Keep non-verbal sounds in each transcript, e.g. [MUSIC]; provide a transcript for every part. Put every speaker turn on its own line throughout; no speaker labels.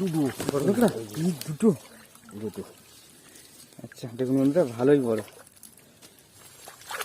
দুটো। দুটো।
দুটো।
আচ্ছা দেখুন বন্ধুরা ভালোই বড়।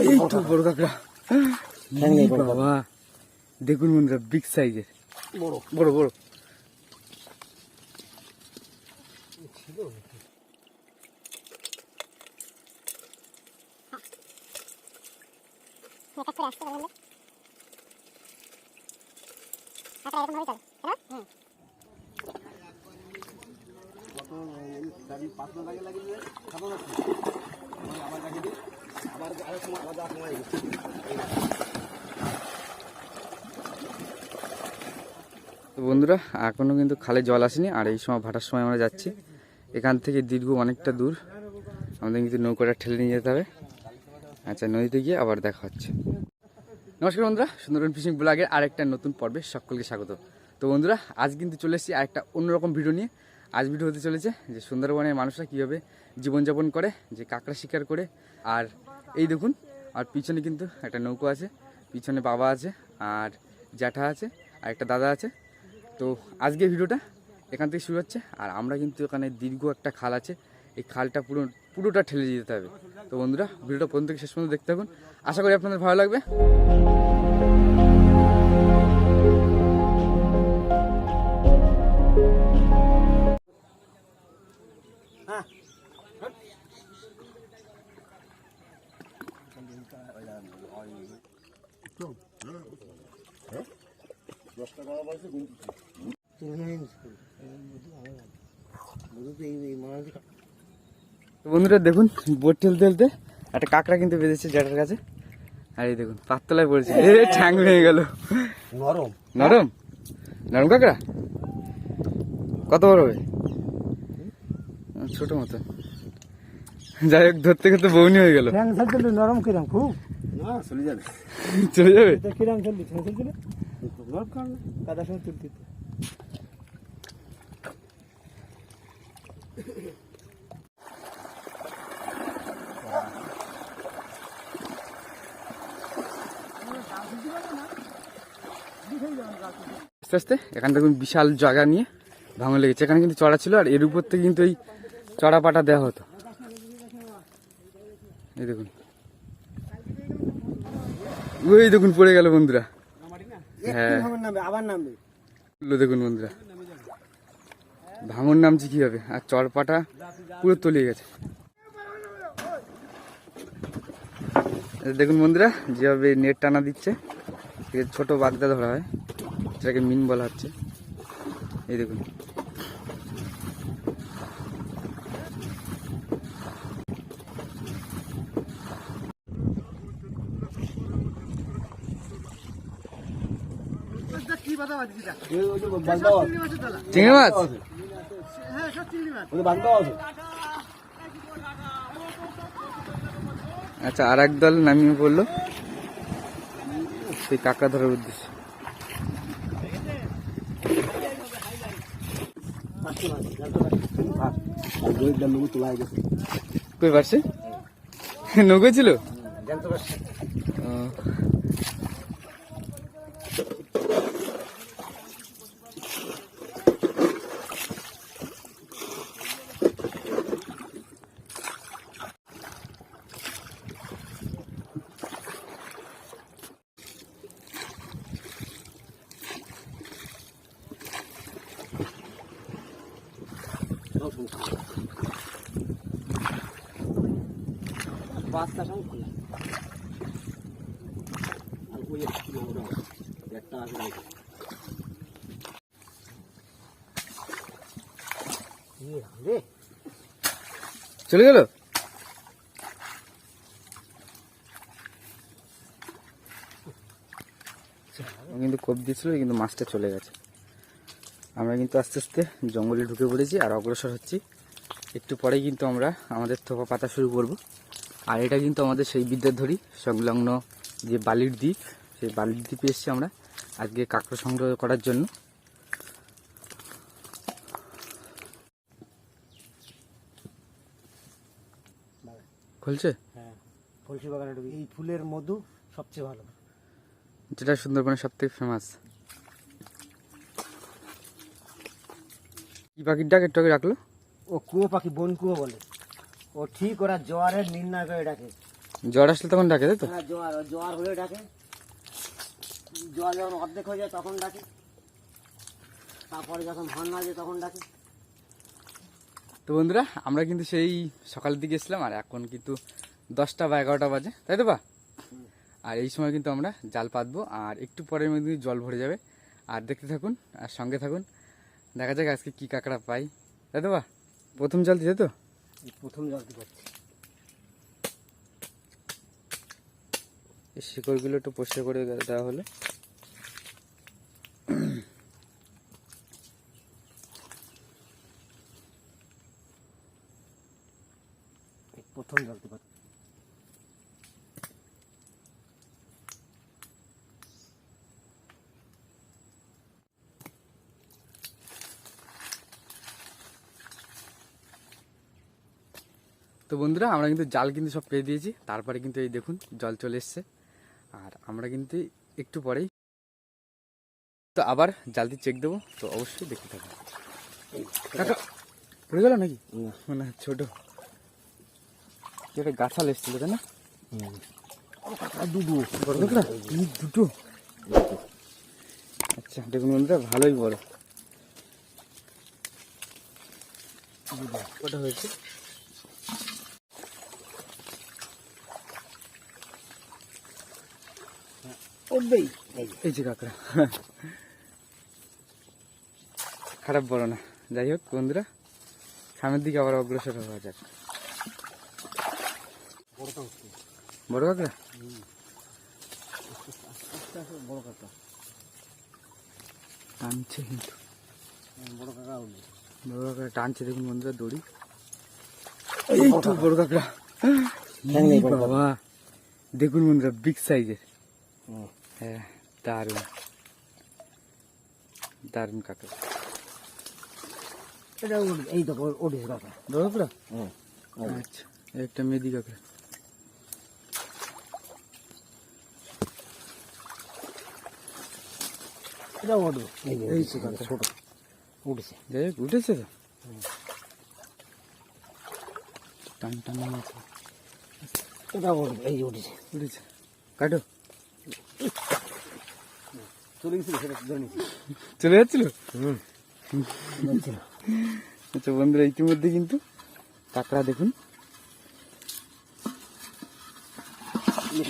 এই তো বড় কাঁকড়া।
নেই
ই
বড়
বাবা। দেখুন বন্ধুরা বিগ সাইজের
বড়
বড় বড়
এক করে আসতে পারলে আটা এরকম ভাবে চলে হ্যাঁ
পাঁচটা লাগে লাগিয়ে খাব না আবার লাগিয়ে দিই আবার আরেক সময় আলাদা সময়
তো বন্ধুরা এখনও কিন্তু খালে জল আসেনি, আর এই সময় ভাটার সময় আমরা যাচ্ছি। এখান থেকে দীর্ঘ অনেকটা দূর। আমাদের কিন্তু নৌকাটা ঠেলে নিয়ে যেতে হবে। আচ্ছা নদীতে গিয়ে আবার দেখা হচ্ছে। নমস্কার বন্ধুরা, সুন্দরবন ফিশিং ব্লগের আরেকটা নতুন পর্বে সকলকে স্বাগত। তো বন্ধুরা, আজ কিন্তু চলে এসেছি আরেকটা অন্যরকম ভিডিও নিয়ে। আজ ভিডিও হতে চলেছে যে সুন্দরবনের মানুষরা কীভাবে জীবনযাপন করে, যে কাঁকড়া শিকার করে, আর এই দেখুন, আর পিছনে কিন্তু একটা নৌকো আছে, পিছনে বাবা আছে, আর জ্যাঠা আছে, আর একটা দাদা আছে। তো আজকে ভিডিওটা এখান থেকে শুরু হচ্ছে, আর আমরা কিন্তু এখানে দীর্ঘ একটা খাল আছে, এই খালটা পুরো পুরোটা ঠেলে যেতে হবে। তো বন্ধুরা, ভিডিওটা প্রথম থেকে শেষ পর্যন্ত দেখতে থাকুন। আশা করি আপনাদের ভালো লাগবে। বন্ধুরা দেখুন বোট ঠেলতে ঠেলতে একটা কাঁকড়া কিন্তু বেঁধেছে জ্যাঠার কাছে। আর এই দেখুন পাততলায় পড়েছে। এ ঠ্যাং ভেঙে গেল।
নরম।
নরম? নরম কাঁকড়া? কত বড় হবে? ছোট মতো। যাই হোক ধরতে ধরতে বৌনি হয়ে গেল।
নরম কিরম খুব?
না চলে যাবে।
চলে যাবে?
এটা কিরম তুলতি
আস্তে আস্তে এখান দেখুন বিশাল জায়গা নিয়ে ভাঙন লেগেছে। এখানে কিন্তু চড়া ছিল আর এর উপর থেকে কিন্তু এই চড়া পাটা দেওয়া হতো। এই দেখুন। ওই দেখুন, পড়ে গেল বন্ধুরা। হ্যাঁ। দেখুন বন্ধুরা। ভাঙন নামছে হবে আর চড়পাটা পুরো তলিয়ে গেছে। দেখুন বন্ধুরা, যেভাবে নেট টানা দিচ্ছে ছোট বাগদা ধরা হয়। সেটাকে মিন বলা হচ্ছে। এই দেখুন। আচ্ছা আর এক দল নামিয়ে পড়ল। সেই কাঁকড়া ধরার উদ্দেশ্যে।
দইটা লোক তোলা গেছে
কই পারছে? নৌকো ছিল?
জানতে পারছি। খোলা আর ওই একটা আছে
চলে গেল? কিন্তু কোপ দিয়েছিল, কিন্তু মাছটা চলে গেছে। আমরা কিন্তু আস্তে আস্তে জঙ্গলে ঢুকে পড়েছি আর অগ্রসর হচ্ছি। একটু পরে কিন্তু আমরা আমাদের থোপা পাতা শুরু করব। আর এটা কিন্তু আমাদের সেই বিদ্যাধরী সংলগ্ন যে বালির দ্বীপ সেই বালির দ্বীপে এসেছি আমরা আজকে কাঁকড়া সংগ্রহ করার জন্য। খুলছে?
হ্যাঁ কলসি বাগানে ঢুকি এই ফুলের মধু সবচেয়ে ভালো।
যেটা সুন্দরবনের সব থেকে ফেমাস কি পাখির ডাক একটু রাখল?
ও কুয়ো পাখি বন কুয়ো বলে। ও ঠিক ওরা জোয়ারের নির্ণয় করে ডাকে।
জ্বর আসলে তখন ডাকে তাই তো?
হ্যাঁ জোয়ার ও জোয়ার হলে ডাকে। জোয়ার যখন অর্ধেক হয়ে যায় তখন ডাকে। তারপরে যখন ধান না যায় তখন ডাকে।
তো বন্ধুরা আমরা কিন্তু সেই সকালের দিকে এসেছিলাম আর এখন কিন্তু দশটা বা এগারোটা বাজে তাই তো বা? আর এই সময় কিন্তু আমরা জাল পাতবো আর একটু পরের মধ্যে জল ভরে যাবে। আর দেখতে থাকুন আর সঙ্গে থাকুন। দেখা যাক আজকে কি কাঁকড়া পাই তাই তো বা? প্রথম জল দিতে তো?
প্রথম জানতে পারছি
এই শিকড়গুলো একটু পরিষ্কার করে দেওয়া হলো। বন্ধুরা আমরা কিন্তু জাল কিন্তু সব পেয়ে দিয়েছি। তারপরে কিন্তু এই দেখুন জল চলে এসছে। আর আমরা কিন্তু একটু পরেই তো আবার জাল দিয়ে চেক দেবো। তো অবশ্যই দেখতে থাকব পড়ে গেল নাকি?
না।
মানে ছোট। যেটা গাছাল এসছিল তাই না? বড় দুটো। আচ্ছা দেখুন বন্ধুরা ভালোই বড়। কটা হয়েছে?
উঠবেই এই যে।
কাঁকড়া। খারাপ বড় না। যাই হোক বন্ধুরা সামনের দিকে আবার অগ্রসর হওয়া যাক। বড় কাঁকড়া।
বড় কাকা
টানছে কিন্তু।
বড় কাকা উঠবে
বড় কাঁকড়া টানছে দেখুন বন্ধুরা দড়ি। এই তো বড় কাঁকড়া।
বড়
বাবা। দেখুন বন্ধুরা বিগ সাইজের। হ্যাঁ দারুণ। দারুণ কাঁকড়া
এটা এই তো উঠেছে কাকা।
কাঁকড়া আচ্ছা একটা মেদি কাঁকড়া
এটা এই
কাকা।
ছোট। উঠেছে।
হোক উঠেছে? তো টান টান আছে
এটা উঠবে এই উঠেছে।
উঠেছে। কাটো।
চলে গেছিল সেটা ধরে
চলে যাচ্ছিল আচ্ছা বন্ধুরা ইতিমধ্যে কিন্তু কাঁকড়া দেখুন।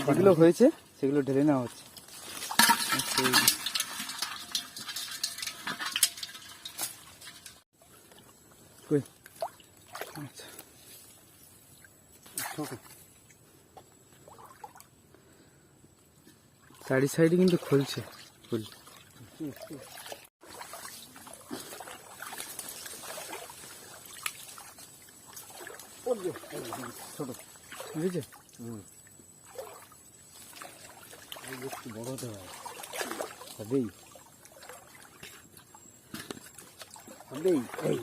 যেগুলো হয়েছে সেগুলো ঢেলে নেওয়া হচ্ছে। আচ্ছা, আচ্ছা। চারি সাইডে কিন্তু খুলছে। ফুল
ছোট
বুঝেছে?
বড় হতে হবেই হবেই এই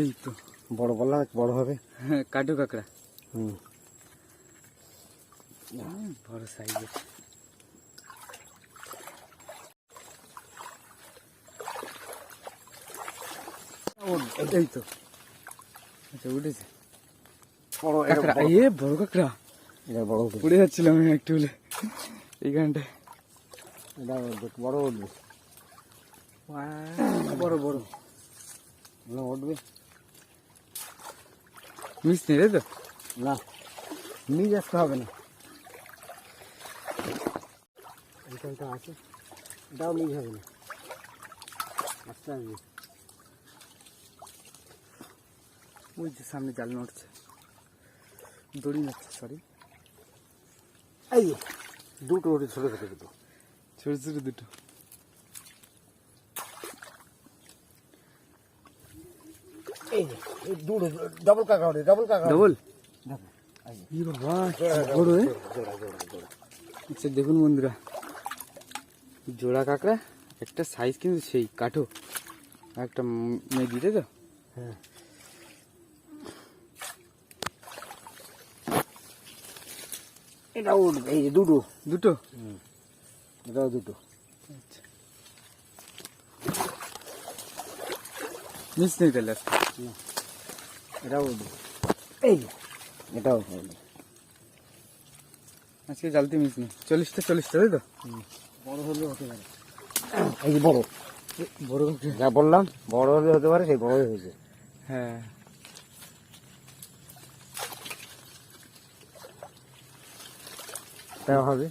এই তো।
বড় বললাম বড় হবে।
হ্যাঁ কাটো কাঁকড়া।
হুম।
বড় সাইজের। এই তো। আচ্ছা উঠেছে।
বড়
কাঁকড়া। এ বড় কাঁকড়া।
বড় উঠবে
যাচ্ছিলাম আমি একটু বলে এইখানটায়
বড় উঠবে।
বড় বড়।
না উঠবে।
মিস নেই তাই তো?
না। নিয়ে আসতে হবে না। এইখানটা আছে। এটাও নিয়ে হবে না। আস্তে আসবে
ওই যে সামনে জাল নড়ছে দড়ি নড়ছে সরি
এই দুটো উঠে ছোটো ছোটো দুটো।
ছোট ছোট দুটো।
এই দুটো ডবল কাকা ডবল কাকা
ডবল আচ্ছা দেখুন বন্ধুরা। জোড়া কাঁকড়া একটা সাইজ কিন্তু সেই কাঠো একটা মেয়ে দিতে তো?
হ্যাঁ। এটাও উঠবে এই যে দুটো।
দুটো?
এটাও দুটো।
মিস নেই তাহলে।
এটাও উঠবে এই এটাও উঠবে
আজকে জালতি মিস নেই চল্লিশটা চল্লিশটা তাই তো?
বড় হলেও হতে পারে। এই যে বড়। বড় যা বললাম বড় হলে হতে পারে সেই বড়ই হয়েছে।
হ্যাঁ।
এটাও হবে।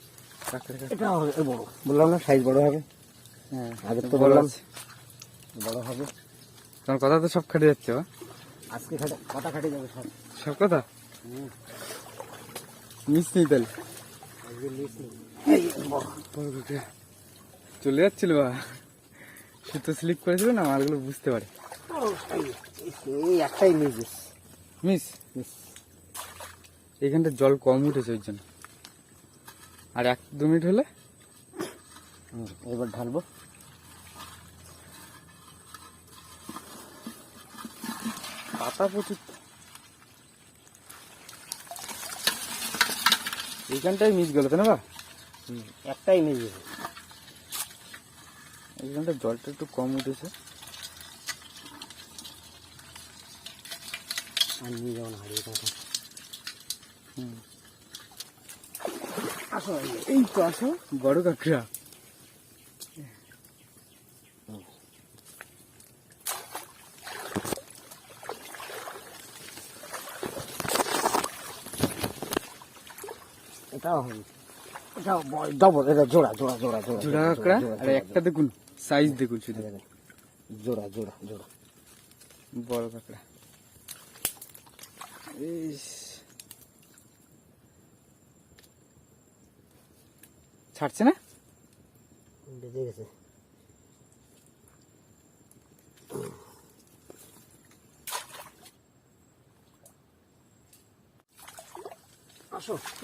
কাঁকড়া কাঁকড়া।
এটাও হবে বড়। বললাম না সাইজ বড় হবে।
হ্যাঁ
আগে তো বললাম। বড় হবে।
তোমার কথা তো সব খাটে যাচ্ছে বা
আজকে খাটে কথা খাটে যাবে সব।
সব কথা? মিস নেই তাহলে। চলে যাচ্ছিল বা সুতো স্লিপ করেছিল না মালগুলো বুঝতে পারে।
এই একটাই মিস
মিস
মিস
এখানটা জল কম উঠেছে ওই জন্য। আর এক দু মিনিট হলে
এবার ঢালবো।
পাতা প্রচুর। এইখানটাই মিস গেল তো না বা
একটাই মিস
এইখানটা জলটা একটু কম উঠেছে।
আর নিয়ে যাব না হারিয়ে
হুম।
আসো এই
তো আসো। বড় কাঁকড়া।
এটাও হবে এটাও ডবল এটা জোড়া জোড়া জোড়া জোড়া
জোড়া কাঁকড়া? আর একটা দেখুন সাইজ দেখুন শুধু।
জোড়া জোড়া জোড়া।
বড় কাঁকড়া। ইস। ছাড়ছে না?
বেজে গেছে।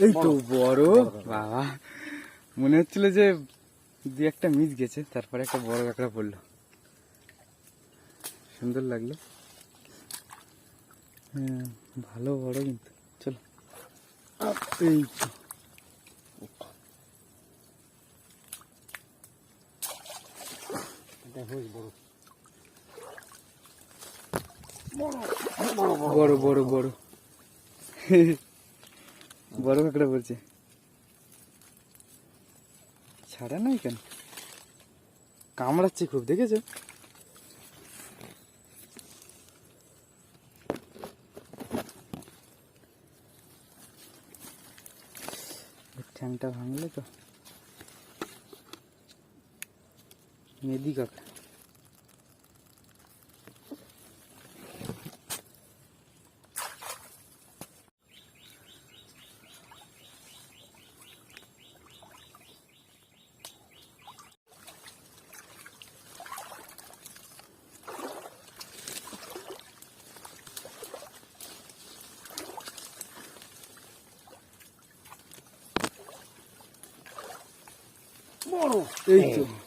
এই তো বড়। বাবা মনে হচ্ছিল যে দু একটা মিস গেছে তারপরে একটা বড় কাঁকড়া পড়ল সুন্দর লাগল। হ্যাঁ ভালো বড় কিন্তু। চলো। এই তো
এটা হুঁশ বড়
বড় বড়। বড় কাঁকড়া বলছে। ছাড়া নাই কেন? কামড়াচ্ছে খুব, দেখেছ? ঠ্যাংটা ভাঙলে তো মেদি কাঁকড়া
বড়
এই তো আচ্ছা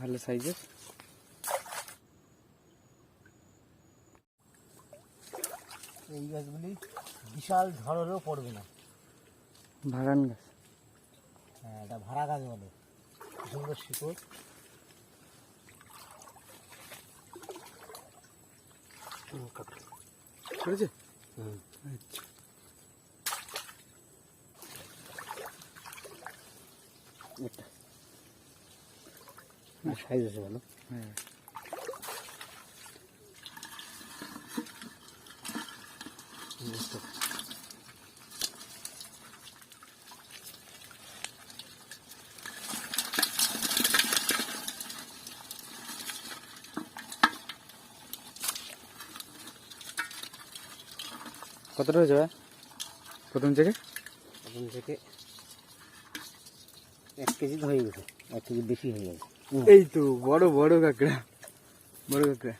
ভালো সাইজের।
এই গাছগুলি বিশাল ঝড় হলেও পড়বে না।
ভাড়ান গাছ।
হ্যাঁ এটা ভাড়া গাছ বলে। সুন্দর শিকড়।
করেছে? আচ্ছা।
এটা। সাইজ আছে ভালো।
হ্যাঁ কতটা হয়েছে ভাই? প্রথম থেকে?
প্রথম থেকে এক কেজি হয়ে গেছে এক কেজি বেশি হয়ে গেছে।
এই তো বড় বড় কাঁকড়া। বড় কাঁকড়া।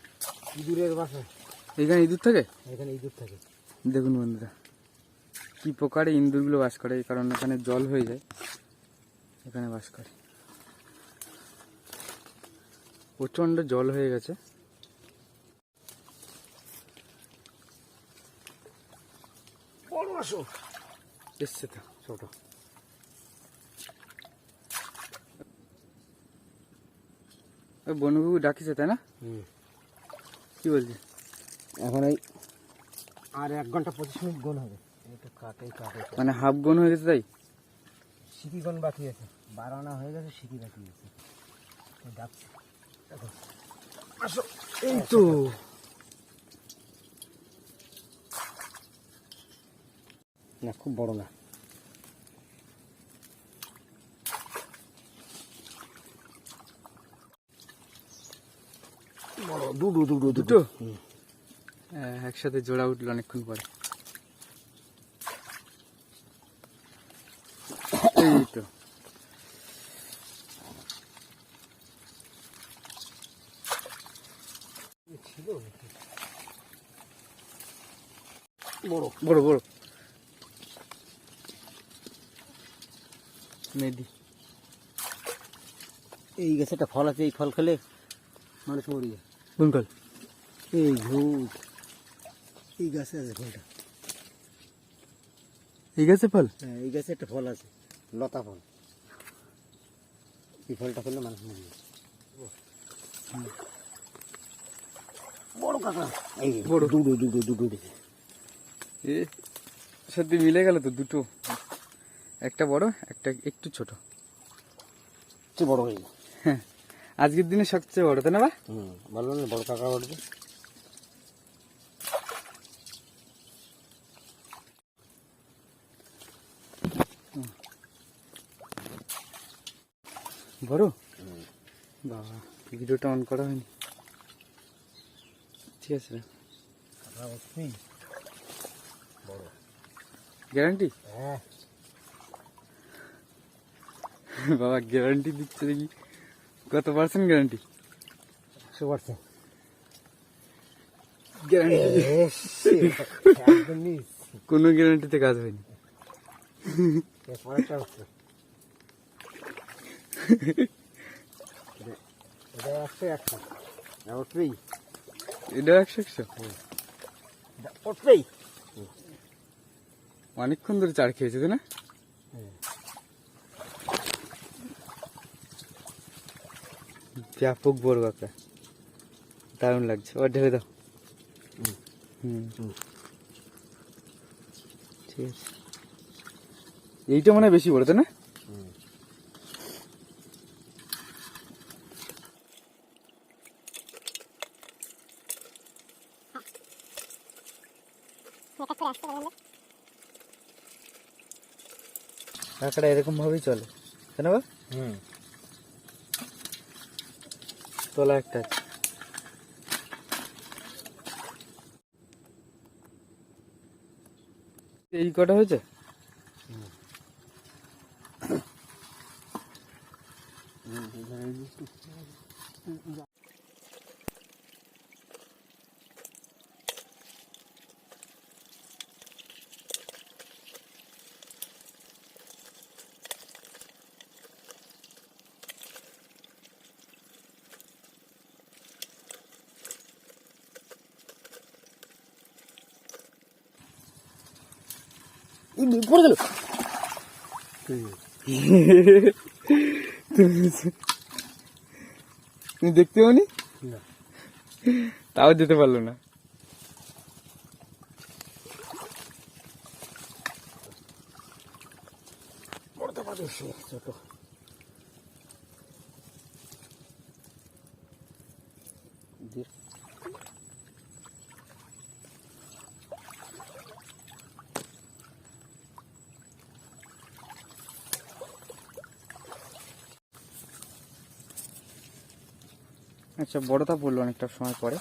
ইঁদুরের বাসা।
এইখানে ইঁদুর থাকে?
এখানে ইঁদুর থাকে।
দেখুন বন্ধুরা কি প্রকারে ইঁদুরগুলো বাস করে এই কারণ এখানে জল হয়ে যায়। এখানে বাস করে। প্রচণ্ড জল হয়ে গেছে।
বড় আসো
এসছে তো ছোট। ওই বনবাবু ডাকিছে তাই না? কি বলছি?
এখন এই আর এক ঘণ্টা পঁচিশ মিনিট গোল হবে।
মানে হাফ গন হয়ে গেছে তাই?
সিকিগণ বাকি আছে। বারানা হয়ে গেছে সিকি বাকি আছে। ডাকছে। আসো।
এই তো।
না খুব বড় না। দুটো? দুটো
দুটো হ্যাঁ, একসাথে জোড়া উঠল অনেকক্ষণ পরে। এই তো।
বড়
বড় বড়। মেদি
এই গাছে একটা ফল আছে এই ফল খেলে মানুষ মরে যায়
কোন কল
এই ভূত। এই গাছে আছে ফলটা।
ঠিক আছে ফল?
হ্যাঁ এই গাছে একটা ফল আছে লতা ফল। এই ফলটা খেলে মানুষ মরে বড় কাকা এই
বড়।
দুটো দুটো দুটো
এ সত্যি মিলে গেল তো দুটো। একটা বড় একটা একটু ছোট।
বড় হয়ে
হ্যাঁ। আজকের দিনে সবচেয়ে বড় তাই না বা?
হুম বলল না বড় কাকা উঠবে
বড়? বাবা ভিডিওটা অন করা হয়নি। ঠিক আছে গ্যারান্টি
হ্যাঁ।
বাবা গ্যারান্টি দিচ্ছে দেখি। কত পার্সেন্ট গ্যারান্টি?
একশো পার্সেন্ট।
গ্যারান্টি। কোনো গ্যারান্টিতে কাজ হয়নি। [LAUGHS]
এটা একশো একশো।
অনেকক্ষণ ধরে চার খেয়েছে না? ব্যাপক বড় কাকা দারুণ লাগছে। ও, ঢেলে দাও। ঠিক আছে। এইটা মনে বেশি বড়, তাই না? কাকাটা এরকম ভাবেই চলে। তাই না বা
হুম।
তলা একটা আছে। এই কটা হয়েছে?
পড়ে গেল
তুমি দেখতে
পাওনি?
তাও যেতে পারল না।
ছোট
আচ্ছা বড়টা পড়ল অনেকটা সময় পরে।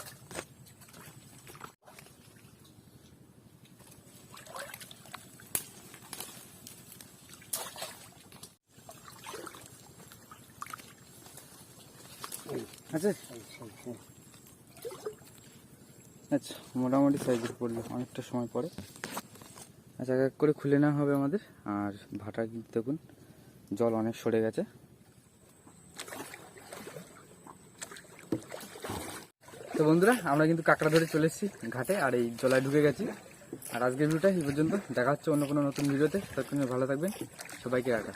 আচ্ছা আচ্ছা মোটামুটি সাইজের পড়ল, অনেকটা সময় পরে। আচ্ছা এক করে খুলে নেওয়া হবে আমাদের। আর ভাটা দেখুন, জল অনেক সরে গেছে। তো বন্ধুরা, আমরা কিন্তু কাঁকড়া ধরে চলে এসেছি ঘাটে, আর এই জলায় ঢুকে গেছি। আর আজকের ভিডিওটা এই পর্যন্ত। দেখা হচ্ছে অন্য কোনো নতুন ভিডিওতে। ততক্ষণ ভালো থাকবেন। সবাইকে রাখা।